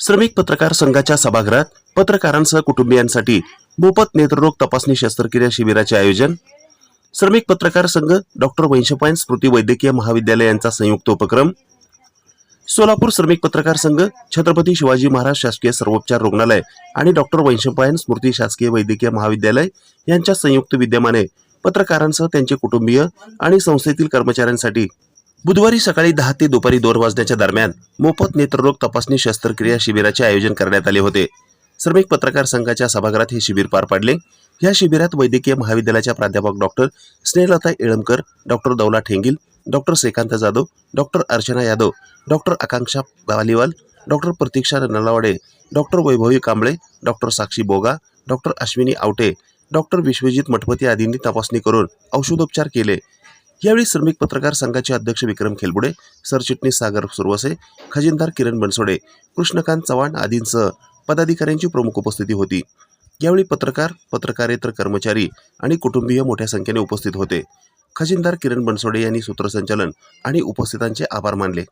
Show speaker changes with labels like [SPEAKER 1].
[SPEAKER 1] श्रमिक पत्रकार संघाच्या सभागृहात पत्रकारांसह कुटुंबियांसाठी मोफत नेत्ररोग तपासणी शस्त्रक्रिया शिबिराचे आयोजन. श्रमिक पत्रकार संघ डॉक्टर वैशपायन स्मृती वैद्यकीय महाविद्यालय यांचा संयुक्त उपक्रम. सोलापूर श्रमिक पत्रकार संघ छत्रपती शिवाजी महाराज शासकीय सर्वोपचार रुग्णालय आणि डॉक्टर वैशपायन स्मृती शासकीय वैद्यकीय महाविद्यालय यांच्या संयुक्त विद्यमाने पत्रकारांसह त्यांचे कुटुंबीय आणि संस्थेतील कर्मचाऱ्यांसाठी बुधवारी सकाळी दहा ते दुपारी दोन वाजण्याच्या दरम्यान मोफत नेत्ररोग तपासणी शस्त्रक्रिया शिबिराचे आयोजन करण्यात आले होते. श्रमिक पत्रकार संघाच्या सभागृहात हे शिबिर पार पडले. या शिबिरात वैद्यकीय महाविद्यालयाच्या प्राध्यापक doctor Snehalata Yelamkar doctor Daula Thengil doctor Shrikant Jadhav doctor Archana Yadav doctor Akanksha Baliwal doctor Pratiksha Nalawade doctor Vaibhavi Kamble doctor Sakshi Boga doctor Ashwini Awate doctor Vishwajit Mathpati आदींनी तपासणी करून औषधोपचार केले. यावेळी श्रमिक पत्रकार संघाचे अध्यक्ष विक्रम खेलबुडे सरचिटणीस सागर सुरवसे खजिनदार किरण बनसोडे कृष्णकांत चव्हाण आदींसह पदाधिकाऱ्यांची प्रमुख उपस्थिती होती. यावेळी पत्रकार पत्रकारेतर कर्मचारी आणि कुटुंबीय मोठ्या संख्येने उपस्थित होते. खजिनदार किरण बनसोडे यांनी सूत्रसंचालन आणि उपस्थितांचे आभार मानले.